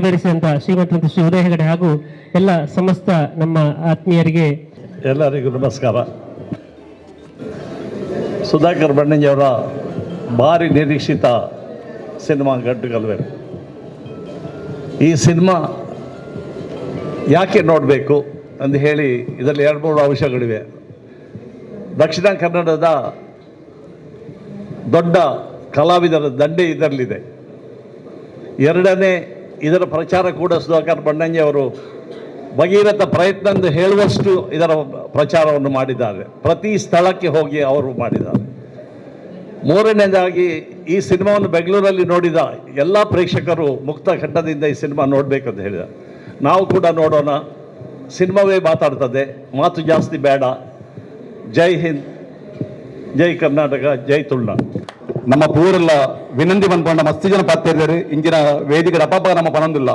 ಜಯಭರಿಸಿದಂತ ಶ್ರೀಮಂತ ಶ್ರೀ ಉದಯ ಹೆಗಡೆ ಹಾಗೂ ಎಲ್ಲ ಸಮಸ್ತ ನಮ್ಮ ಆತ್ಮೀಯರಿಗೆ ಎಲ್ಲರಿಗೂ ನಮಸ್ಕಾರ. ಸುಧಾಕರ್ ಬಣ್ಣಂಜಿಯವರ ಭಾರಿ ನಿರೀಕ್ಷಿತ ಸಿನಿಮಾ ಗಂಟು ಕಲ್ವೇರು ಈ ಸಿನಿಮಾ ಯಾಕೆ ನೋಡಬೇಕು ಅಂತ ಹೇಳಿ ಇದರಲ್ಲಿ ಎರಡು ಮೂರು ಅಂಶಗಳಿವೆ. ದಕ್ಷಿಣ ಕನ್ನಡದ ದೊಡ್ಡ ಕಲಾವಿದರ ದಂಡೆ ಇದರಲ್ಲಿದೆ. ಎರಡನೇ ಇದರ ಪ್ರಚಾರ ಕೂಡ ಸುಧಾಕರ್ ಬಣ್ಣಂಜಿ ಅವರು ಭಗೀರಥ ಪ್ರಯತ್ನ ಎಂದು ಹೇಳುವಷ್ಟು ಇದರ ಪ್ರಚಾರವನ್ನು ಮಾಡಿದ್ದಾರೆ. ಪ್ರತಿ ಸ್ಥಳಕ್ಕೆ ಹೋಗಿ ಅವರು ಮಾಡಿದ್ದಾರೆ. ಮೂರನೇದಾಗಿ ಈ ಸಿನಿಮಾವನ್ನು ಬೆಂಗಳೂರಲ್ಲಿ ನೋಡಿದ ಎಲ್ಲ ಪ್ರೇಕ್ಷಕರು ಮುಕ್ತ ಘಟ್ಟದಿಂದ ಈ ಸಿನಿಮಾ ನೋಡಬೇಕಂತ ಹೇಳಿದ. ನಾವು ಕೂಡ ನೋಡೋಣ. ಸಿನಿಮಾವೇ ಮಾತಾಡ್ತದೆ. ಮಾತು ಜಾಸ್ತಿ ಬೇಡ. ಜೈ ಹಿಂದ್, ಜೈ ಕರ್ನಾಟಕ, ಜೈ ತುಳುನಾಡು. ನಮ್ಮ ಪೂರೆಲ್ಲ ವಿನಂತಿ ಪನ್ಪಂಡ ಮಸ್ತ್ ಜನ ಪಾತ್ರಿದ್ದಾರೆ ಇಂಜಿನ ವೇದಿಕೆ ಅಪಾಪ ನಮ್ಮ ಪನೊಂದಿಲ್ಲ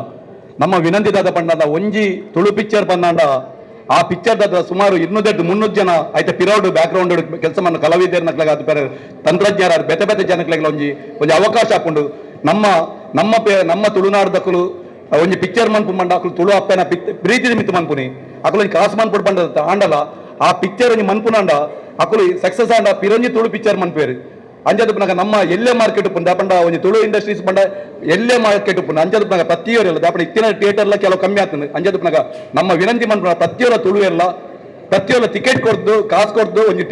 ನಮ್ಮ ವಿನಂತಿ ದಾದ ಪಂಡದ ಒಂಜಿ ತುಳು ಪಿಕ್ಚರ್ ಪಂದಾಂಡ ಆ ಪಿಕ್ಚರ್ ದಾದ ಸುಮಾರು ಇನ್ನೂದೆಟ್ಟು ಮುನ್ನೂರು ಜನ, ಆಯ್ತು ಪಿರೌಡ್ ಬ್ಯಾಕ್ ಗ್ರೌಂಡ್ ಕೆಲಸ ಮನ್ನ ಕಲಾವಿದರ ನಕ್ಲಾಗ ಅದು ತಂತ್ರಜ್ಞರ ಬೆತೆ ಬೆತೆ ಜನಕ್ಲಾಗ ಒಂಜಿ ಒಂಜಿ ಅವಕಾಶ ಹಾಕೊಂಡು ನಮ್ಮ ನಮ್ಮ ನಮ್ಮ ತುಳುನಾಡದಕ್ಕಲು ಒಂಜಿ ಪಿಕ್ಚರ್ ಮನ್ಪು ಮಂಡ, ಅಕಲು ತುಳು ಅಪ್ಪನ ಪ್ರೀತಿ ನಿಮಿತ್ತ ಮನ್ಪುನಿ ಅಕಲು ಕಾಸು ಮನ್ಪುಡ್ ಬಂಡದ ಆಂಡಲ ಆ ಪಿಕ್ಚರ್ ಒಂಜಿ ಮನ್ಪುನಾಂಡ ಅಕಲು ಸಕ್ಸಸ್ ಆಂಡ ಪಿರಂಜಿ ತುಳು ಪಿಕ್ಚರ್ ಮನ್ಪೇರು ಅಂಜದು ಪುನಗ ನಮ್ಮ ಎಲ್ಲೇ ಮಾರ್ಕೆಟ್ ಪುಂಡ ಪಂಡ ಒಂದು ತುಳು ಇಂಡಸ್ಟ್ರೀಸ್ ಪಂಡ ಎಲ್ಲೇ ಮಾರ್ಕೆಟ್ ಪುಂಡ ಅಂಜದು ಪುನಗ ಪ್ರತಿಯೊರು ಎಲ್ಲ ದಾಪಣ ಇತ್ತಿನ ಥಿಯೇಟರ್ಲ ಕೆಲವು ಕಮ್ಮಿ ಆಗ್ತದೆ ಅಂಜದು ಪುನಗ ನಮ್ಮ ವಿನಂತಿ ಮನ್ಪುನ ಪ್ರತಿಯೊರ ತುಳು ಎಲ್ಲ ಪ್ರತಿಯೊಂದು ಟಿಕೆಟ್ ಕೊಡ್ದು, ಕಾಸು ಕೊಡ್ದು ಒಂಜಿ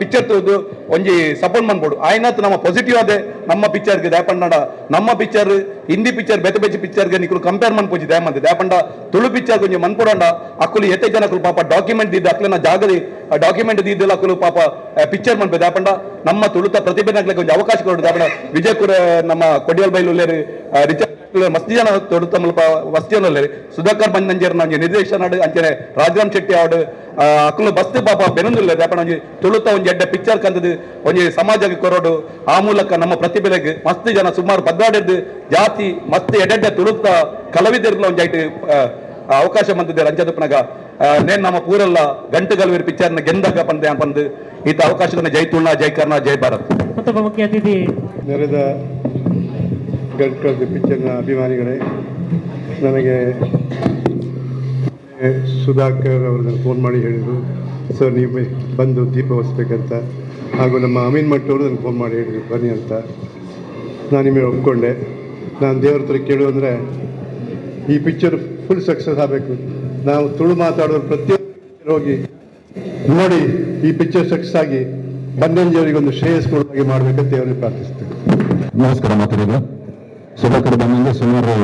ಪಿಕ್ಚರ್ ತೋದು ಒಂಜಿ ಸಪೋರ್ಟ್ ಮಾಡ್ಬೋದು. ಆಯ್ನತ್ ನಮ್ಮ ಪಾಸಿಟಿವ್ ಅದೇ ನಮ್ಮ ಪಿಕ್ಚರ್ಗೆ ದ್ಯಾಪಂಡ ನಮ್ಮ ಪಿಕ್ಚರ್ ಹಿಂದಿ ಪಿಕ್ಚರ್ ಬೆತ್ತ ಬೆಚ್ಚ ಪಿಕ್ಚರ್ಗೆ ನಿಕಲು ಕಂಪೇರ್ ಮನ್ಪೋಜಿ ದ್ಯಾಮಂത് ದಾಪಂಡ ತುಳು ಪಿಕ್ಚರ್ ಕೊಂಚ ಮನ್ಪುಡಂಡ ಅಕ್ಕಲು ಎತ್ತೆ ಜನಕ್ಕಲು ಪಾಪ ಡಾಕ್ಯುಮೆಂಟ್ ದಿದ್ದ ಅಕ್ಲನ ಜಾಗದಿ ಡಾಕ್ಯುಮೆಂಟ್ ದಿದ್ದಿಲ್ಲ ಅಕ್ಕಲು ಪಾಪ ಪಿಕ್ಚರ್ ಮನ್ಪೆ ದಾಪಂಡ ನಮ್ಮ ತುಳುತ ಪ್ರತಿಭೆ ನಕ್ಲಿಕ್ಕೆ ಕೊಂಚ ಅವಕಾಶ ಕೊಡೋದು ದಾಪಂಡ ವಿಜಯ್ ಕುರ, ನಮ್ಮ ಕೊಡಿಯಲ್ ಬೈಲು ರಿಚರ್ಡ್ ಮಸ್ತ್ ಜನ ತೊಡುತ್ತ ಮುಲ್ಪ ಮಸ್ತ್ ಜನ ಉಳ್ಳೇರು. ಸುಧಾಕರ್ ಬಂದಂಜರ್ ಒಂಜಿ ನಿರ್ದೇಶನ ಅಂಚನೆ ರಾಜರಾಮ್ ಶೆಟ್ಟಿ ಆವಡ್ ಅಕ್ಕಲು ಬಸ್ತಿ ಪಾಪ ಬೆನಂದಿಲ್ಲ ದಾಪಣ ಒಂಜಿ ತುಳುತ ಒಂಜಿ ಎಡ್ಡೆ ಪಿಕ್ಚರ್ ಕಂದದು ಒಂಜಿ ಸಮಾಜಕ್ಕೆ ಕೊರೋಡು. ಆ ಮೂಲಕ ನಮ್ಮ ಪ್ರತಿಭೆಗೆ ಮಸ್ತ್ ಜನ ಸುಮಾರು ಪದ್ದಾಡಿದ್ದು ಜಾತಿ ಮಸ್ತ್ ಎಡೆಡ್ಡೆ ತುಳುತ ಕಲಾವಿದರ್ಲ ಒಂಜಿ ಐಟ್ ಅವಕಾಶ ಬಂದಿದ್ದೆ ರಂಜದಪ್ಪನಾಗ. ನೇನ್ ನಮ್ಮ ಪೂರೆಲ್ಲ ಗಂಟು ಗಲ್ವೇರು ಪಿಕ್ಚರ್ನ ಗೆಂದಾಗ ಪಂದೆ ಬಂದು ಈತ ಅವಕಾಶದ ಜೈ ತುಳ್ನ ಜೈ ಕರ್ನಾ ಜೈ ಭಾರತ್. ಮತ್ತೊಬ್ಬ ಮುಖ್ಯ ಅತಿಥಿ. ನೆರೆದ ದಿ ಪಿಕ್ಚರ್ನ ಅಭಿಮಾನಿಗಳೇ, ನನಗೆ ಸುಧಾಕರ್ ಅವ್ರನ್ನ ಫೋನ್ ಮಾಡಿ ಹೇಳಿದರು ಸರ್ ನೀವು ಬಂದು ದೀಪ ಹೊಸಬೇಕಂತ. ಹಾಗೂ ನಮ್ಮ ಅಮೀನ್ ಮಟ್ಟ ಅವರು ನನಗೆ ಫೋನ್ ಮಾಡಿ ಹೇಳಿದರು, ಬನ್ನಿ ಅಂತ. ನಾನು ನಿಮಗೆ ಒಪ್ಕೊಂಡೆ. ನಾನು ದೇವ್ರ ಹತ್ರ ಕೇಳು ಅಂದರೆ, ಈ ಪಿಕ್ಚರ್ ಫುಲ್ ಸಕ್ಸಸ್ ಆಗಬೇಕು. ನಾವು ತುಳು ಮಾತಾಡೋರು ಪ್ರತಿಯೊಂದು ಹೋಗಿ, ನೋಡಿ, ಈ ಪಿಕ್ಚರ್ ಸಕ್ಸಸ್ ಆಗಿ ಬನ್ನಂಜಿಯವರಿಗೆ ಒಂದು ಶ್ರೇಯಸ್ಕರವಾಗಿ ಮಾಡಬೇಕಂತ ದೇವರಿಗೆ ಪ್ರಾರ್ಥಿಸ್ತೇನೆ. ನಮಸ್ಕಾರ ಮಾತಾಡಿದ ಸುಧಾಕರ್ ಬಂದಂಗೆ ಸುಮಾರು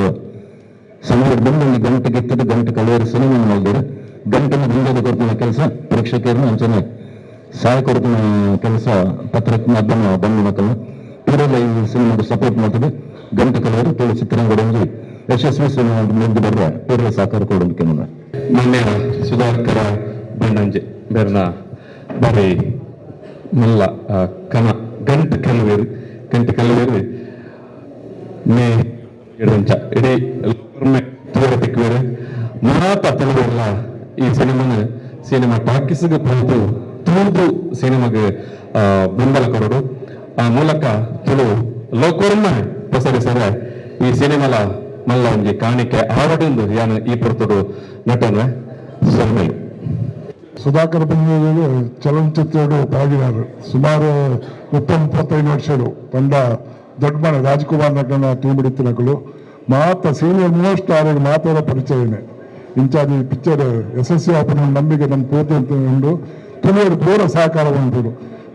ಸುಮಾರು ಬಂದು ಒಂದು ಗಂಟೆ ಗೆತ್ತದ ಗಂಟೆ ಕಳೆಯರು ಸಿನಿಮಾ ಮಾಡಿದ್ರೆ ಗಂಟೆನ ಹಿಂದೆ ಕೊಡ್ತೀನಿ ಕೆಲಸ ಪ್ರೇಕ್ಷಕರನ್ನು ಅಂಚನೆ ಸಹಾಯ ಕೊಡ್ತಿನ ಕೆಲಸ ಪತ್ರಕ್ಕೆ ಮಾಧ್ಯಮ ಬಂದು ಮಕ್ಕಳು. ಪೂರೆಲ್ಲ ಈ ಸಿನಿಮಾಗೆ ಸಪೋರ್ಟ್ ಮಾಡ್ತದೆ ಗಂಟೆ ಕಳೆಯರು ತೋಳು ಚಿತ್ರರಂಗಡೊಂದು ಯಶಸ್ವಿ ಸಿನಿಮಾ ಮುಂದೆ ಬರುವ ಪೂರ್ವ ಸಹಕಾರ ಕೊಡೋದಕ್ಕೆ ನಾನು ಮೊನ್ನೆ ಸುಧಾಕರ ಬಣ್ಣಂಜೆ, ಬೆರ್ನ ಬರೀ ಮಲ್ಲ ಕನ, ಗಂಟೆ ಗಂಟು ಗಂಟೆ ಗಂಟು ಮೇ ಇಡಂಚ ಇಡೀ ಲೋಕರ್ಮೆ ತೂರ ತಿಕ್ವೇರು ಮಾತ ತೆಲುವೆಲ್ಲ ಈ ಸಿನಿಮಾನ ಸಿನಿಮಾ ಟಾಕೀಸ್ಗೆ ಬಂದು ತುಳಿದು ಸಿನಿಮಾಗೆ ಬೆಂಬಲ ಕೊಡೋದು. ಆ ಮೂಲಕ ತುಳು ಲೋಕೋರ್ಮ ಪಸರಿಸರೆ ಈ ಸಿನಿಮಾಲ ಮಲ್ಲ ಒಂಜಿ ಕಾಣಿಕೆ ಆವಡಿಂದು ಯಾನು ಈ ಪುರ್ತುಡು ನಟನೆ ಸೊಲ್ಮೆ ಸುಧಾಕರ್ ಬಂದಿದ್ದು ಚಲನಚಿತ್ರಗಳು ಪಾಗಿದ್ದಾರೆ ಸುಮಾರು ಮುಪ್ಪ ಮುಪ್ಪತ್ತೈದು ವರ್ಷಗಳು ಪಂಡ ದೊಡ್ಡ ಮನೆ, ರಾಜ್ಕುಮಾರ್ ನಟನ ಟೀಮ್ ಹಿಡಿತಿನಗಳು ಮಾತ ಸೀನಿಯರ್ ಮೋಸ್ಟ್ ಅವರಿಗೆ ಮಾತಾಡೋ ಪರಿಚಯನೇ ಇಂಚಾರ್ಜ್ ಈ ಪಿಕ್ಚರ್ ಯಶಸ್ವಿ ಆಪನ ನಂಬಿಕೆ ನಮ್ಮ ಪೂರ್ತಿ ಅಂತ ಉಂಡು ತುಳಿಯರು ಪೂರ ಸಹಕಾರ ಉಂಟು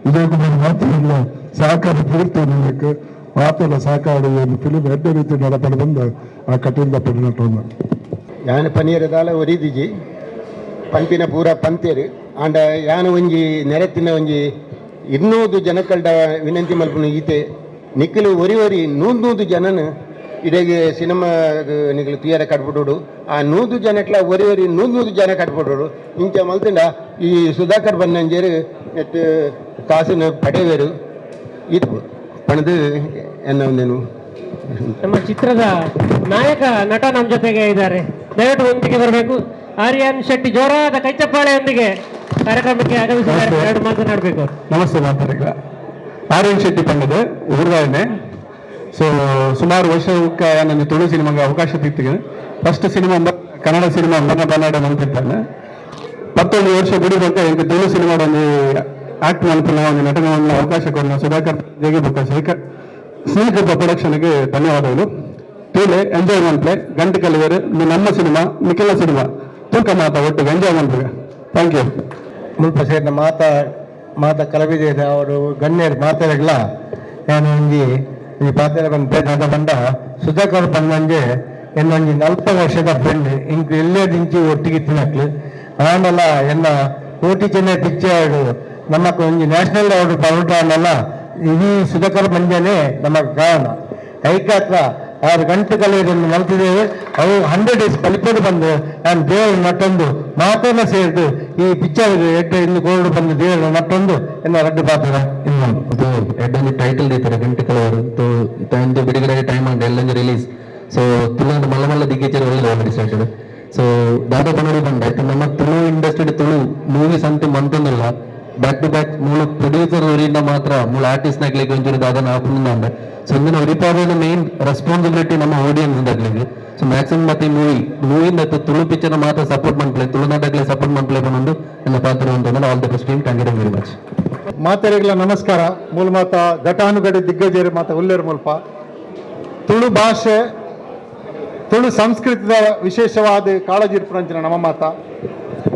ಇದಕ್ಕೂ ಮಾತಾಡಲು ಸಹಕಾರ ಪೂರ್ತಿ ನನಗೆ ಮಾತಾಡ ಸಹಕಾರ ಒಂದು ಫಿಲಿಮ್ ಎರಡೇ ರೀತಿ ನಡಪಡೆ ಬಂದು ಆ ಕಠಿಣ ಪರಿಣತವನ್ನು ಯಾನ ಪನೀರದಾಲ ಒರಿದಿಜಿ ಪಂಪಿನ ಪೂರ ಪಂತೇರು ಆಂಡ ಯಾನ ಒಂಜಿ ನೆರೆತಿನ ಒಂಜಿ ಇನ್ನೂದು ಜನಕಲ್ಡ ವಿನಂತಿ ಮಲ್ಪುನ ಈತೆ. ನಿಖಿಲು ಒರಿ ಒರಿ ನೂದು ನೂದು ಜನನ ಇಡೆಗೆ ಸಿನಿಮಾ ನಿಖಿಲು ತುಯರ ಕಟ್ಬಿಡೋಡು ಆ ನೂದು ಜನಕ್ಲ ಒರಿ ಒರಿ ನೂದು ನೂದು ಜನ ಕಟ್ಬಿಡೋಡು ಇಂಚ ಮಲ್ತಿಂಡ ಈ ಸುಧಾಕರ್ ಬನ್ನಂಜೇರು ನೆಟ್ ಕಾಸಿನ ಪಡೆವೇರು ಇದು ಪಣದು ಎನ್ನ ಒಂದೇನು ನಮ್ಮ ಚಿತ್ರದ ನಾಯಕ ನಟ ನಮ್ಮ ಜೊತೆಗೆ ಇದ್ದಾರೆ. ದಯವಿಟ್ಟು ಒಂದಿಗೆ ಬರಬೇಕು. ಆರ್ಯನ್ ಶೆಟ್ಟಿ ಜೋರಾದ ಕೈಚಪ್ಪಾಳೆಯೊಂದಿಗೆ ಕಾರ್ಯಕ್ರಮಕ್ಕೆ ಆಗಮಿಸಿದ್ದಾರೆ. ಎರಡು ಮಾತನಾಡಬೇಕು ನಮಸ್ತೆ ಮಾತಾಡಿಗ ಆರ್ಯನ್ ಶೆಟ್ಟಿ ಪಂಡದ ಊರ್ವಾಯನೆ ಸೊ ಸುಮಾರು ವರ್ಷಕ್ಕೆ ನನಗೆ ತುಳು ಸಿನಿಮಾಗೆ ಅವಕಾಶ ಸಿಕ್ತಿಗೆ ಫಸ್ಟ್ ಸಿನಿಮಾ ಕನ್ನಡ ಸಿನಿಮಾ ಮನ ಕನ್ನಡ ನಂಬಿದ್ದಾನೆ ಮತ್ತೊಂದು ವರ್ಷ ಬಿಡಿಬೇಕು ಈಗ ತುಳು ಸಿನಿಮಾದ ಒಂದು ಆಕ್ಟ್ ಮಲ್ಪಿನ ಒಂದು ನಟನ ಒಂದು ಅವಕಾಶ ಕೊಡೋಣ ಸುಧಾಕರ್ ಜಗಿ ಬುಕ್ಕ ಶೇಖರ್ ಸ್ನೇಹಿತ ಪ್ರೊಡಕ್ಷನ್ಗೆ ಧನ್ಯವಾದಗಳು. ಟೀಲೆ ಎಂಜಾಯ್ ಮಾಡ್ಲೆ ಗಂಟೆ ಕಲಿಯರು ನಮ್ಮ ಸಿನಿಮಾ ನಿಖಿಲ ಸಿನಿಮಾ. ತೂಕ ಮಾತ ಒಟ್ಟಿಗೆ ಎಂಜಾಯ್ ಮಾಡ್ಬೇಕು ಥ್ಯಾಂಕ್ ಯು ಮುಲ್ಪ ಸೇರಿದ ಮಾತ ಮಾತ ಕಲಾವಿದ ಅವರು ಗಣ್ಯರು ಮಾತಾಡಲ್ಲ ನಾನು ಒಂಜಿ ಈ ಪಾತ್ರ ಬಂದ ನಟ ಬಂದ ಸುಧಾಕರ್ ಬಂದಂಗೆ ಎನ್ನೊಂಜಿ ನಲ್ಪ ವರ್ಷದ ಫ್ರೆಂಡ್ ಇಂಕ್ ಎಲ್ಲೇ ದಿಂಚಿ ಒಟ್ಟಿಗೆ ತಿನ್ನಕ್ಲು. ಆಮೇಲೆ ಎನ್ನ ಕೋಟಿ ಚೆನ್ನೈ ಪಿಕ್ಚರ್ ನಮಕ್ ಒಂಜಿ ನ್ಯಾಷನಲ್ ಅವಾರ್ಡ್ ಅನ್ನಲ್ಲ ಇಡೀ ಸುಧಾಕರ್ ಮಂಜನೆ ನಮಕ್ ಕಾರಣ ಕೈಕಾತ್ರ ಆರು ಗಂಟೆ ಕಲೆಯನ್ನು ಮಲ್ತಿದ್ದೇವೆ. ಅವು ಹಂಡ್ರೆಡ್ ಡೇಸ್ ಕಲಿಪೋದು ಬಂದು ನಾನು ದೇವರು ಮತ್ತೊಂದು ಮಾತನ್ನ ಸೇರಿದು ಈ ಪಿಕ್ಚರ್ ಎಡ್ಡೆ ಇನ್ನು ಗೋಲ್ಡ್ ಬಂದು ದೇವರು ಮತ್ತೊಂದು ಎನ್ನ ರಡ್ಡು ಪಾತ್ರ. ಇನ್ನು ಅದು ಎಡ್ಡೊಂದು ಟೈಟಲ್ ದೀತಾರೆ ಗಂಟೆ ಕಲವರು ತಂದು ಬಿಡುಗಡೆಗೆ ಟೈಮ್ ಆಗಿದೆ ಎಲ್ಲಂದು ರಿಲೀಸ್ ಸೊ ತುಳು ಮಲ್ಲ ಮಲ್ಲ ದಿಗ್ಗಜರು ಒಳ್ಳೆ ಸೊ ದಾದಾ ಕನ್ನಡಿ ಬಂದ ನಮ್ಮ ತುಳು ಇಂಡಸ್ಟ್ರಿ ತುಳು ಮೂವೀಸ್ ಅಂತ ಮಂತೊಂದಿಲ್ಲ ಬ್ಯಾಕ್ ಟು ಬ್ಯಾಕ್ ಮೂಲ ಪ್ರೊಡ್ಯೂಸರ್ ಅವರಿಂದ ಮಾತ್ರ ಮೂಲ ಆರ್ಟಿಸ್ಟ್ ನಗ್ಲಿ ಒಂಚೂರು ಅದನ್ನ ಹಾಕೊಂಡು ಅಂದ ಸೊ ಇಂದಿನ ಒರಿಪಾದ ಮೇನ್ ರೆಸ್ಪಾನ್ಸಿಬಿಲಿಟಿ ನಮ್ಮ ಆಡಿಯನ್ಸ್ ದಾಗ್ಲಿಗೆ ಸೊ ಮ್ಯಾಕ್ಸಿಮಮ್ ಮತ್ತೆ ಮೂವಿ ಮೂವಿಂದ ತುಳು ಪಿಕ್ಚರ್ ಮಾತ್ರ ಸಪೋರ್ಟ್ ಮಾಡ್ಲೇ ತುಳು ನಾಟಕಲೆ ಸಪೋರ್ಟ್ ಮಾಡ್ಲೇ ಬಂದು ನನ್ನ ಪಾತ್ರ ಅಂತ all the best team thank you very much ಮಾತೆರೆಗಳ ನಮಸ್ಕಾರ. ಮೂಲ ಮಾತ ಘಟಾನುಗಡಿ ದಿಗ್ಗಜೇರಿ ಮಾತ ಉಲ್ಲೇರು ಮುಲ್ಪ. ತುಳು ಭಾಷೆ, ತುಳು ಸಂಸ್ಕೃತಿದ ವಿಶೇಷವಾದ ಕಾಳಜಿ ಇರ್ಪುನಂಚಿನ ನಮ್ಮ ಮಾತ.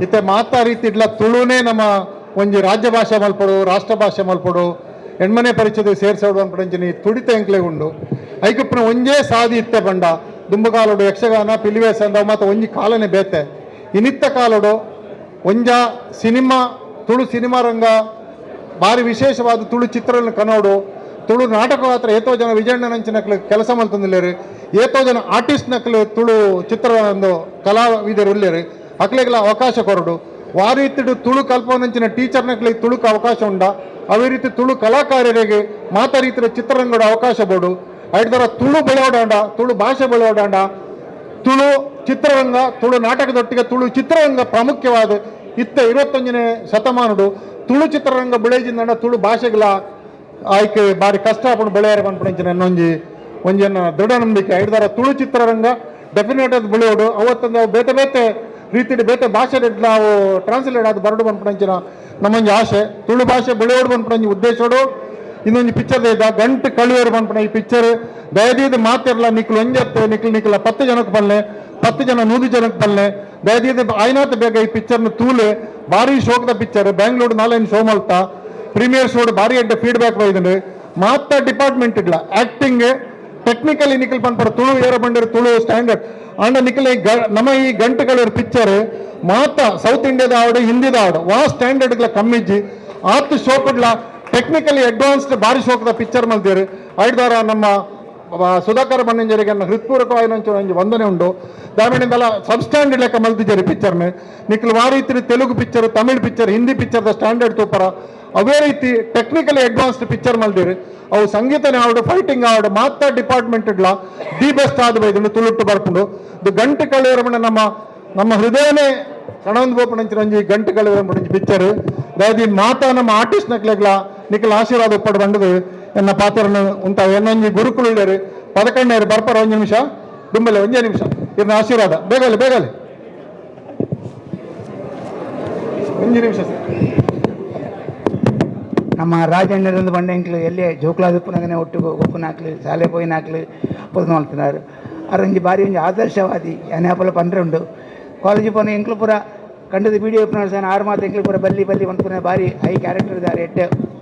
ಇತ್ತೆ ಮಾತಾ ರೀತಿ ಇಡ್ಲ ತುಳುನೇ ನಮ್ಮ ಒಂಜಿ ರಾಜ್ಯ ಭಾಷೆ ಮಲ್ಪಡು, ರಾಷ್ಟ್ರ ಭಾಷೆ ಮಲ್ಪಡು, ಹೆಣ್ಮನೆ ಪರಿಚಯದ ಸೇರಿಸೋಡು ಅನ್ಪಡಂಚಿನ ತುಡಿತ ಎಂಕ್ಲೆ ಉಂಡು. ಐಕಪ್ಪನ ಒಂಜೇ ಸಾದಿ ಇತ್ತೆ ಬಂಡ, ದುಂಬುಗಾಲೋಡು ಯಕ್ಷಗಾನ ಪಿಲಿವೇಸ ಅಂದ ಮಾತ ಒಂಜಿ ಕಾಲನೆ ಬೇತೆ. ಇನಿತ್ತ ಕಾಲೋಡು ಒಂಜ ಸಿನಿಮಾ, ತುಳು ಸಿನಿಮಾ ರಂಗ, ಭಾರಿ ವಿಶೇಷವಾದ ತುಳು ಚಿತ್ರಗಳನ್ನು ಕನೋಡು. ತುಳು ನಾಟಕ ಮಾತ್ರ ಏತೋ ಜನ ವಿಜಯಣ್ಣ ನಂಚಿನಕ್ಲು ಕೆಲಸ ಮಲ್ತಂದಿಲ್ಲೇರು ಏತೋ ಜನ ಆರ್ಟಿಸ್ಟ್ ನಕ್ಲು ತುಳು ಚಿತ್ರ ಒಂದು ಕಲಾವಿದರು ಉಳ್ಳೇರು ಅಕ್ಲೆಗೆಲ್ಲ ಅವಕಾಶ ಕೊರಡು. ರೀತಿ ತುಳು ಕಲ್ಪನಂಚಿನ ಟೀಚರ್ ನಕ್ಲಿಗೆ ತುಳುಕ ಅವಕಾಶ ಉಂಡ. ಅವೇ ರೀತಿ ತುಳು ಕಲಾಕಾರರಿಗೆ ಮಾತಾ ರೀತಿಯ ಚಿತ್ರರಂಗದ ಅವಕಾಶ ಬೋಡು. ಐದರ ತುಳು ಬೆಳೆಯೋಡಾಂಡ ತುಳು ಭಾಷೆ ಬೆಳೆಯೋಡಾಂಡ ತುಳು ಚಿತ್ರರಂಗ, ತುಳು ನಾಟಕದೊಟ್ಟಿಗೆ ತುಳು ಚಿತ್ರರಂಗ ಪ್ರಾಮುಖ್ಯವಾದ ಇತ್ತ ಇರುವತ್ತೊಂದನೇ ಶತಮಾನಡು ತುಳು ಚಿತ್ರರಂಗ ಬೆಳೆಯಿಂದ ತುಳು ಭಾಷೆಗಳ ಆಯ್ಕೆ ಬಾರಿ ಕಷ್ಟ ಆಪಣ ಬೆಳೆಯಾರ ಪಂಪಣಂಚಿನ ಒಂಜಿ ಒಂಜನ ದೃಢ ನಂಬಿಕೆ ಐದಾರ ತುಳು ಚಿತ್ರರಂಗ ಡೆಫಿನೆಟ್ ಅದು ಬೆಳೆಯೋಡು, ಅವತ್ತೊಂದು ಅವು ಬೇತೆ ಬೇತೆ ರೀತಿಯ ಬೇತೆ ಭಾಷೆ ನಾವು ಟ್ರಾನ್ಸ್ಲೇಟ್ ಆದ ಬರಡು ಪಂಪಣಂಚಿನ ನಮ್ಮೊಂದು ಆಸೆ. ತುಳು ಭಾಷೆ ಬೆಳೆಯೋಡು ಪಂಪಣಂಜಿ ಉದ್ದೇಶೋಡು. ಇನ್ನೊಂದು ಪಿಕ್ಚರ್ ಇದ್ದ ಗಂಟು ಕಳಿಯೋರು ಬಂದ್ಪಣ ಈ ಪಿಕ್ಚರ್ ದಯದೀದ ಮಾತಿರಲ್ಲ ನಿಕ್ಲು ಒಂಜತ್ತು ನಿಕ್ಲು ನಿಕ್ಲ ಪತ್ತು ಜನಕ್ಕೆ ಬಲ್ಲೆ, ಪತ್ತು ಜನ ನೂರು ಜನಕ್ಕೆ ಬಲ್ಲೆ. ದಯದೀದ ಆಯ್ನಾತ ಬೇಗ ಈ ಪಿಕ್ಚರ್ನ ತೂಲೆ, ಭಾರಿ ಶೋಕದ ಪಿಕ್ಚರ್ ಬೆಂಗಳೂರು ನಾಲೇನ್ ಶೋ ಮಲ್ತಾ. ಪ್ರೀಮಿಯರ್ ಶೋಡ್ ಭಾರಿ ಅಡ್ಡ ಫೀಡ್ಬ್ಯಾಕ್ ಬೈದಂಡು ಮಾತ ಡಿಪಾರ್ಟ್ಮೆಂಟ್ ಇಡ್ಲ ಆಕ್ಟಿಂಗ್ ಟೆಕ್ನಿಕಲಿ ನಿಖಿಲ್ ಪನ್ಪರ ತುಳು, ಏರ ಬಂದಿರೋ ತುಳು ಸ್ಟ್ಯಾಂಡರ್ಡ್ ಈ ಗ- ನಮ್ಮ ಈ ಗಂಟೆಗಳ ಪಿಕ್ಚರ್ ಮಾತ ಸೌತ್ ಇಂಡಿಯಾದ ಆವಡು ಹಿಂದಿದ ಆವಡು ವಾ ಸ್ಟ್ಯಾಂಡರ್ಡ್ ಕಮ್ಮಿಜ್ಜಿ ಆತ್ ಶೋಕಡ್ಲ ಟೆಕ್ನಿಕಲಿ ಅಡ್ವಾನ್ಸ್ಡ್ ಭಾರಿ ಶೋಕದ ಪಿಕ್ಚರ್ ಮಲ್ತೀರಿ ಐದಾರ ನಮ್ಮ ಸುಧಾಕರ್ ಬಣ್ಣಂಜರಿಗೆ ನನ್ನ ಹೃತ್ಪೂರ್ವಕವಾಗಿ ನಂಚು ನಂಜಿ ವಂದನೆ ಉಂಡು ದಾಮಿನಿಂದಲ ಸಬ್ಸ್ಟ್ಯಾಂಡರ್ಡ್ ಲೆಕ್ಕ ಮಲ್ತಿದ್ದಾರೆ ಪಿಕ್ಚರ್ನ ನಿಖಿಲ್ ವಾ ರೀತಿ ತೆಲುಗು ಪಿಕ್ಚರ್ ತಮಿಳ್ ಪಿಕ್ಚರ್ ಹಿಂದಿ ಪಿಕ್ಚರ್ದ ಸ್ಟ್ಯಾಂಡರ್ಡ್ ತೂಪರ ಅವೇ ರೀತಿ ಟೆಕ್ನಿಕಲಿ ಅಡ್ವಾನ್ಸ್ಡ್ ಪಿಕ್ಚರ್ ಮಲ್ದಿರಿ ಅವು ಸಂಗೀತನೇ ಆವಡು ಫೈಟಿಂಗ್ ಆವಡು ಮಾತ ಡಿಪಾರ್ಟ್ಮೆಂಟ್ ಇಡ್ಲ ದಿ ಬೆಸ್ಟ್ ಆದ ಬೈದು ತುಳುಟ್ಟು ಬರ್ಕೊಂಡು ಇದು ಗಂಟೆ ಕಳೆಯರಮಣ ನಮ್ಮ ನಮ್ಮ ಹೃದಯನೇ ಕಣವಂದ್ ಬೋಪಣಂಚಿನ ಒಂಜಿ ಗಂಟೆ ಕಳೆಯರಮಣಂಜಿ ಪಿಕ್ಚರ್ ದಾದಿ ಮಾತಾ ನಮ್ಮ ಆರ್ಟಿಸ್ಟ್ ನಕ್ಲೆಗ್ಲ ನಿಖಲ್ ಆಶೀರ್ವಾದ ಒಪ್ಪಡ ಬಂಡದು. ಎನ್ನ ಪಾತ್ರನ ಉಂಟಾವ ಗುರುಕುಲು ಪದಕಣ್ಣೇರು, ಬರ್ಪರ ಒಂದು ನಿಮಿಷ. ದುಂಬಲೆ ಒಂದೇ ನಿಮಿಷ. ಇದನ್ನ ಆಶೀರ್ವಾದ. ಬೇಗಲೆ ಬೇಗಲೆ. ಒಂದು ನಿಮಿಷ ನಮ್ಮ ರಾಜಣ್ಣರಿಂದ ಬಂಡೆಂಕ್ಲು ಎಲ್ಲಿ? ಜೋಕ್ಲಾದಪ್ಪನಗನೆ ಒಟ್ಟು ಗೊಪ್ಪನಾಕ್ಲು ಶಾಲೆ ಪೋಯಿನಾಕ್ಲು ಮಾಡ್ತಿದ್ದಾರೆ ಅರಂಜಿ ಭಾರಿ ಒಂಜಿ ಆದರ್ಶವಾದಿ ಅನೇಪಲ ಪಂಡ್ರೆ ಉಂಡು. ಕಾಲೇಜ್ ಪೋನ ಎಂಕ್ಲು ಪೂರ ಕಂಡದ ವಿಡಿಯೋ ಸಹ ಆರು ಮಾತು ಎಂಕ್ಲು ಪೂರ ಬಲ್ಲಿ ಬಲ್ಲಿ ಒಂದು ಪುನಃ ಭಾರಿ ಹೈ ಕ್ಯಾರೆಕ್ಟರ್ ಇದ್ದಾರೆ, ಎಡ್ಡೆ.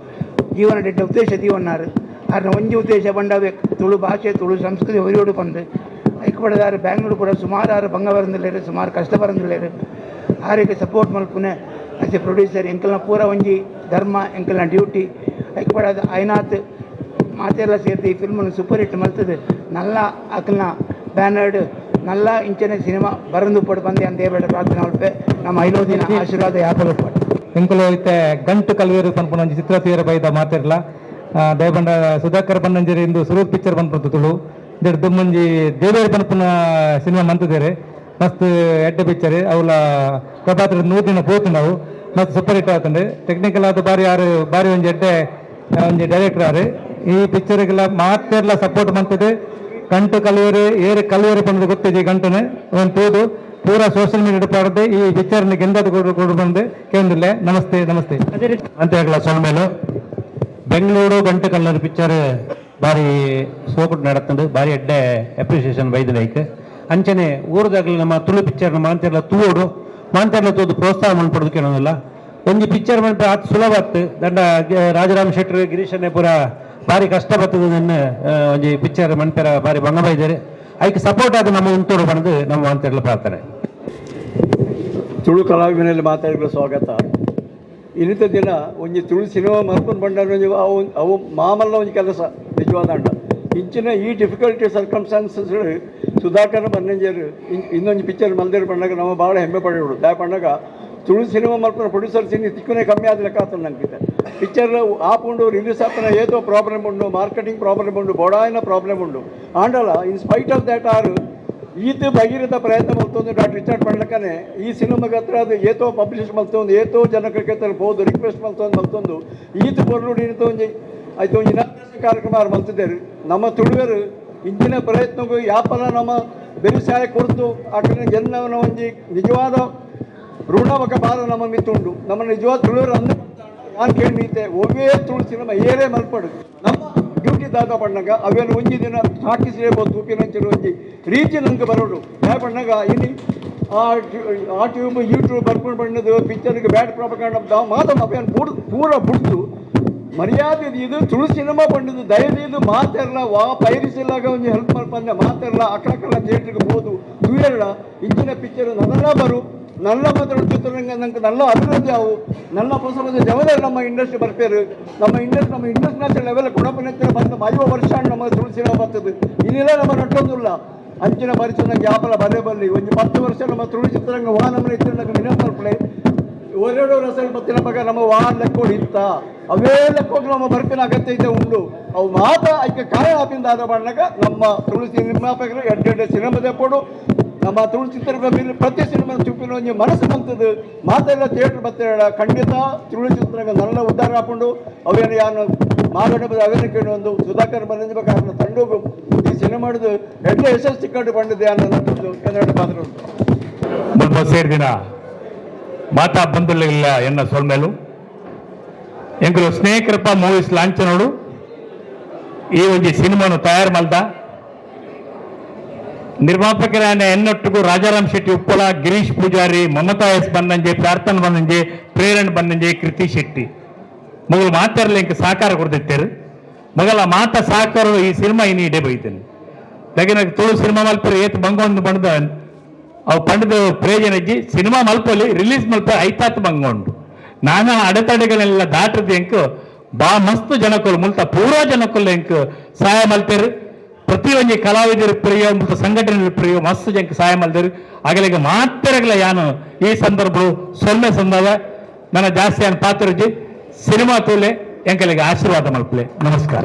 ಜೀವನ ಎಡ್ಡೆ ಉದ್ದೇಶ ದೀವನ್ನಾರು ಅರ್ನ ಒಂಜಿ ಉದ್ದೇಶ ಬಂಡವೆ ತುಳು ಭಾಷೆ ತುಳು ಸಂಸ್ಕೃತಿ ಒರಿಯೋಡು ಪಂದು ಐಕ್ ಪಡೆದಾರು ಬ್ಯಾಂಗ್ಳೂರು ಕೂಡ ಸುಮಾರು ಆರು ಭಂಗ ಬರಂದಿಲ್ಲೇರು ಸುಮಾರು ಕಷ್ಟ ಬರಂದಿಲ್ಲೇರು ಆರಿಗೆ ಸಪೋರ್ಟ್ ಮಲ್ಪುನೆ ಅಚ್ಚೆ ಪ್ರೊಡ್ಯೂಸರ್ ಎಂಕಲ್ನ ಪೂರ ಒಂಜಿ ಧರ್ಮ ಎಂಕಲ್ನ ಡ್ಯೂಟಿ ಐಕ್ ಪಡದ ಐನಾತ್ ಮಾತೆಲ್ಲ ಸೇರ್ದು ಈ ಫಿಲ್ಮನ್ನು ಸೂಪರ್ ಹಿಟ್ ಮಲ್ತದೆ ನಲ್ಲ ಅಕಲ್ನ ಬ್ಯಾನರ್ಡ್ ನಲ್ಲ ಇಂಚನೆ ಸಿನಿಮಾ ಬರಂದು ಪಡು ಬಂದೆ ಅಂತ ಹೇಳ್ಬೇಡ ಪ್ರಾರ್ಥನೆ ಮಲ್ಪೆ ನಮ್ಮ ಐನೋದಿನ ಆಶೀರ್ವಾದ ಯಾಪಲು ಪಡು ಎಂಕುಲು ಐತೆ, ಗಂಟು ಕಲ್ವೇರು ಪನ್ಪುನಂಜಿ ಚಿತ್ರ ತೀರ ಬೈದ ಮಾತಿರ್ಲ. ದಯಬಂಡ ಸುಧಾಕರ್ ಪನ್ನಂಜರಿ ಇಂದು ಸುರೂರ್ ಪಿಕ್ಚರ್ ಪನ್ಪುಂತು ತುಳು. ದೇಡ್ ದುಮ್ಮಂಜಿ ದೇವೇರು ಪನ್ಪುನ ಸಿನಿಮಾ ಮಂತಿದ್ದೇವೆ ಮಸ್ತ್ ಎಡ್ಡೆ ಪಿಕ್ಚರ್ ಅವಳ ಪ್ರಭಾತ್ರ ನೂರು ದಿನ ಪೋತು ನಾವು ಮಸ್ತ್ ಸೂಪರ್ ಹಿಟ್ ಆತಂಡೆ ಟೆಕ್ನಿಕಲ್ ಆದ ಬಾರಿ ಯಾರು ಬಾರಿ ಒಂಜಿ ಎಡ್ಡೆ, ಒಂಜಿ ಡೈರೆಕ್ಟರ್ ಆರು. ಈ ಪಿಕ್ಚರ್ಗೆಲ್ಲ ಮಾತೆಲ್ಲ ಸಪೋರ್ಟ್ ಮಂತಿದೆ. ಗಂಟು ಕಲಿಯೋರಿ ಏರು ಕಲಿಯೋರಿ ಬಂದು ಗೊತ್ತಿದೆ ಗಂಟನೆ. ಒಂದು ತೂದು. ಪೂರ ಸೋಷಿಯಲ್ ಮೀಡಿಯಾ ಪಾಡದೆ ಈ ವಿಚಾರಣೆಗೆ ಗೆಂದದ ಕೊಡು ಬಂದು ಕೇಂದ್ರಲ್ಲೇ ನಮಸ್ತೆ ನಮಸ್ತೆ. ಅದೇ ರೀತಿ. ಅಂತ ಹೇಳಲ್ಲ ಸೊಲ್ಮೇಲು ಬೆಂಗಳೂರು ಗಂಟೆ ಕಲ್ಲರ್ ಪಿಕ್ಚರ್ ಬಾರಿ ಸೋಕುಟ್ ನಡತ್ತಂಡು ಬಾರಿ ಎಡ್ಡೆ ಅಪ್ರಿಸಿಯೇಷನ್ ಬೈದು ಲೈಕ್ ಅಂಚನೆ ಊರದಾಗಲಿ ನಮ್ಮ ತುಳು ಪಿಕ್ಚರ್ನ ಮಾಂತೆಲ್ಲ ತೂಡು ಮಾಂತೆಲ್ಲ ತೋದು ಪ್ರೋತ್ಸಾಹ ಮಾಡ್ಪಡೋದು ಕೇಳೋದಿಲ್ಲ ಒಂದು ಪಿಕ್ಚರ್ ಮಾಡಿದ್ರೆ ಆತ್ ಸುಲಭ ಆತ್. ದಂಡ ರಾಜರಾಮ್ ಶೆಟ್ಟರ್ ಗಿರೀಶನ್ನೇ ಪೂರ ಬಾರಿ ಕಷ್ಟ ಬರ್ತದೆ ನನ್ನ ಒಂದು ಪಿಕ್ಚರ್ ಮನ್ಪೆರ ಬಾರಿ ಭಂಗ ಬೈದಾರೆ ಅದಕ್ಕೆ ಸಪೋರ್ಟ್ ಆದ ನಮ್ಮ ಉಂಟು ಬಂದು ನಮ್ಮ ಮಾಂತೆಲ್ಲ ಪ್ರಾರ್ಥನೆ ತುಳು ಕಲಾವಿನಲ್ಲಿ ಮಾತಾಡಿದ ಸ್ವಾಗತ. ಇನ್ನಿತ ದಿನ ಒಂಜಿ ತುಳು ಸಿನಿಮಾ ಮಲ್ಪನ್ ಬಂಡ ಒಂಜಿ ಅವು ಅವು ಮಾಮಲ್ಲ ಒಂಜಿ ಕೆಲಸ, ನಿಜವಾದ ಅಂಡ. ಇಂಚಿನ ಈ ಡಿಫಿಕಲ್ಟಿ ಸರ್ಕಮ್ಸ್ಟಾನ್ಸಸ್ ಸುಧಾಕರ್ ಬನ್ನಂಜರು ಇನ್ನೊಂದು ಪಿಕ್ಚರ್ ಮಲ್ದೇರು ಬಂದಾಗ ನಾವು ಭಾಳ ಹೆಮ್ಮೆ ಪಡೆಯೋಡು ದಯ ಬಂದಾಗ ತುಳು ಸಿನಿಮಾ ಮಲ್ಪನ ಪ್ರೊಡ್ಯೂಸರ್ಸ್ ಇನ್ನು ತಿಕ್ಕನೆ ಕಮ್ಮಿ ಆದ ಲೆಕ್ಕ ಆತನ ನಂಗೆ ಪಿಕ್ಚರ್ ಆಪುಂಡು ರಿಲೀಸ್ ಆತನ ಏತೋ ಪ್ರಾಬ್ಲಮ್ ಉಂಡು ಮಾರ್ಕೆಟಿಂಗ್ ಪ್ರಾಬ್ಲಮ್ ಉಂಡು, ಬೊಡಾಯಿನ ಪ್ರಾಬ್ಲಮ್ ಉಂಡು. ಆಂಡಲ ಇನ್ ಸ್ಪೈಟ್ ಆಫ್ ದ್ಯಾಟ್ ಆರ್ ಈತ ಭಗೀರಥ ಪ್ರಯತ್ನ ಮಲ್ತೊಂದು ಡಾಕ್ಟರ್ ರಿಚಾರ್ಡ್ ಮಾಡ್ಲಕ್ಕನೆ ಈ ಸಿನಿಮಾಗೆ ಹತ್ರ ಅದು ಏತೋ ಪಬ್ಲಿಷ್ ಮಲ್ತೊಂದು ಏತೋ ಜನಕ್ಕೆ ತಲುಪಬಹುದು ರಿಕ್ವೆಸ್ಟ್ ಮಲ್ತೊಂದು ಮಲ್ತೊಂದು ಈತ ಬರ್ಲುಡಿ ಇಂತ ಒಂಜಿ ಆಯ್ತು ಇನಾಗ್ರೇಷನ್ ಕಾರ್ಯಕ್ರಮ ಮಲ್ತಿದ್ದೇರು ನಮ್ಮ ತುಳುವರು ಇಂದಿನ ಪ್ರಯತ್ನಗೂ ಯಾಪಲ ನಮ್ಮ ಬೆರಿಸಾಯ ಕೊಡ್ತು, ಆ ಕಡೆ ಎಲ್ಲ ಒಂಜಿ ನಿಜವಾದ ಋಣವಕ ಬಾರ ನಮ್ಮ ಮಿತ್ತುಂಡು ನಮ್ಮ ನಿಜವಾದ ತುಳುವರು ಅಂದ ನಾನು ಮೀತೆ ಒಬ್ಬೇ ತುಳು ಸಿನಿಮಾ ಏರೇ ಮಲ್ಪಡು. ನಮ್ಮ ಡ್ಯೂಟಿ ಬಣ್ಣಗ ಅವೇನು ಒಂಜಿ ದಿನ ಹಾಕಿಸಲೇಬೋದು ತೂಪಿನಂಚಿನ ಒಂಜಿ. ರೀತಿ ನಂಗೆ ಬರೋಡು ಯಾವ ಬಣ್ಣಗ, ಇಲ್ಲಿ ಆ ಟ್ಯೂ- ಆ ಟ್ಯೂಬ್ ಯೂಟ್ಯೂಬ್ ಬರ್ಕೊಂಡು ಬಣ್ಣದು ಪಿಕ್ಚರ್ಗೆ ಬ್ಯಾಡ್ ಪ್ರಾಪಕಾಂಡ ಮಾತು ಅವೇನು ಬುಡ್ ಪೂರ ಬುಡ್ತು. ಮರ್ಯಾದೆ ಇದು ತುಳು ಸಿನಿಮಾ ಬಂಡದು ಇದು ಮಾತೆಲ್ಲ ವಾ, ಪೈರಿಸಿಲ್ಲಾಗ ಒಂದು ಹೆಲ್ಪ್ ಮಾಡ್ಬಂದೆ ಮಾತೆಲ್ಲ ಅಕ್ಕ ಥಿಯೇಟ್ರಿಗೆ ಹೋದು ದೂರಲ್ಲ ಇಂಚಿನ ಪಿಕ್ಚರ್ ನನ್ನ ಬರು. ನನ್ನ ಮಾತ್ರ ಚಿತ್ರರಂಗ ನಂಗೆ ನಲ್ಲ ಅಭಿವೃದ್ಧಿ ಅವು. ನಲ್ಲ ಹೊಸ ಹೊಸ ನಮ್ಮ ಇಂಡಸ್ಟ್ರಿ ಬರ್ಪೇರು ನಮ್ಮ ಇಂಡಸ್ಟ್ರಿ ನಮ್ಮ ಇಂಟರ್ನ್ಯಾಷನಲ್ ಲೆವೆಲ್ ಗುಣಪನತ್ರ ಬಂದು ಐವ ವರ್ಷ ನಮ್ಮ ತುಳಸಿ ಸಿನಿಮಾ ಬರ್ತದೆ. ಇನ್ನಿಲ್ಲ ನಮ್ಮ ನಟ್ಟೊಂದಿಲ್ಲ. ಅಂಚಿನ ಪರಿಚಯ ಯಾಪಲ ಬರೇ ಬರಲಿ. ಒಂದು ಪತ್ತು ವರ್ಷ ನಮ್ಮ ತುಳು ಚಿತ್ರರಂಗ ವಾಹನ ಇತ್ತು ಚಿತ್ರರಂಗ ವಿನಂಬರ್ಪಡೆ ಒರೆಡು ರಸ ಬತ್ತಿನ ಮಗ ನಮ್ಮ ವಾಹನ ಲೆಕ್ಕೋಡು ಇತ್ತ. ಅವೇ ಲೆಕ್ಕೋಗಿ ನಮ್ಮ ಬರ್ಪಿನ ಅಗತ್ಯತೆ ಉಂಡು. ಅವು ಮಾತ್ರ ಅದಕ್ಕೆ ಕಾಯ ಆಪಿಂದ ಆದ ಮಾಡಿದಾಗ ನಮ್ಮ ತುಳಸಿ ನಿರ್ಮಾಪಕರು ಎಡ್ಡೆಡ್ಡೆ ಸಿನಿಮಾದ ಕೊಡು. ನಮ್ಮ ತುಳು ಮೇಲೆ ಪ್ರತಿ ಸಿನಿಮಾ ಚುಪ್ಪಿನ ನೀವು ಮನಸ್ಸು ಬಂತದ್ದು ಮಾತೆಲ್ಲ ಥಿಯೇಟ್ರ್ ಬರ್ತೇಳ ಖಂಡಿತ ತುಳು ಚಿತ್ರರಂಗ ನನ್ನ ಉದ್ಧಾರ ಹಾಕೊಂಡು ಅವೇನು ಯಾನು ಮಾಗಡಬದ ಅವೇನು ಕೇಳಿ ಒಂದು ಸುಧಾಕರ್ ಬಂದಿದ್ದ ಕಾರಣ ತಂಡಗೂ ಈ ಸಿನಿಮಾದ ಎಲ್ಲ ಯಶಸ್ಸು ಸಿಕ್ಕಟ್ಟು ಬಂದಿದೆ ಅನ್ನೋದು ಕನ್ನಡ ಪಾತ್ರ ಮುಲ್ಪ ಸೇರಿದಿನ ಮಾತಾ ಬಂದಿಲ್ಲ ಎನ್ನ ಸೊಲ್ಮೇಲು. ಎಂಕಲು ಸ್ನೇಹಿತರಪ್ಪ ಮೂವೀಸ್ ಲಾಂಛನೋಡು ಈ ಒಂದು ಸಿನಿಮಾನು ತಯಾರು ಮಲ್ದ ನಿರ್ಮಾಪಕರಾನ ಎನ್ನೊಟ್ಟಿಗೂ ರಾಜಾರಾಮ್ ಶೆಟ್ಟಿ ಉಪ್ಪಳ, ಗಿರೀಶ್ ಪೂಜಾರಿ, ಮಮತಾ ಎಸ್ ಬನ್ನಂಜೆ, ಪ್ರಾರ್ಥನ್ ಬಂದಂಜೆ ಪ್ರೇರಣೆ ಬಂದಂಜೆ ಕೃತಿ ಶೆಟ್ಟಿ. ಮೊಗಲು ಮಾತಾಡಲಿ ಇಂಕ ಸಹಕಾರ ಕೊಡ್ತಿತ್ತೇರು. ಮೊಗಲ ಮಾತ ಸಹಕಾರ ಈ ಸಿನಿಮಾ ಇನ್ನು ಇಡೇ ಬೈತೇನೆ. ಲಗಿನ ತುಳು ಸಿನಿಮಾ ಮಲ್ಪರು ಏತ್ ಬಂಗೊಂಡು ಬಂದ, ಅವು ಪಂಡದ ಪ್ರಯೋಜನ ಇಜ್ಜಿ ಸಿನಿಮಾ ಮಲ್ಪಲ್ಲಿ ರಿಲೀಸ್ ಮಲ್ಪ ಐತಾತ್ ಬಂಗೊಂಡು. ನಾನಾ ಅಡೆತಡೆಗಳೆಲ್ಲ ದಾಟದ ಎಂಕ್ ಬಾ ಮಸ್ತ್ ಜನಕ್ಕಲು ಮುಲ್ತ ಪೂರಾ ಜನಕ್ಕಲ್ಲ ಎಂಕ್ ಸಹಾಯ ಮಲ್ತೇರು. ಪ್ರತಿ ಒಂಜಿ ಕಲಾವಿದರ ಪ್ರಿಯ ಮತ್ತು ಸಂಘಟನೆ ಪ್ರಿಯ, ಮಸ್ತ್ ಜನಕ್ಕೆ ಸಹಾಯ ಮಾಡಿದ್ರು ಆಗಲಿಗೆ ಮಾತ್ರಗಳ ಯಾನು ಈ ಸಂದರ್ಭ ಸೊನ್ನೆ ಸಂದರ್ಭ. ನನ್ನ ಜಾಸ್ತಿ ಅನ್ ಪಾತ್ರ ಸಿನಿಮಾ ತೂಲೆ, ಎಂಕಲಿಗೆ ಆಶೀರ್ವಾದ ಮಲ್ಪಲೆ. ನಮಸ್ಕಾರ.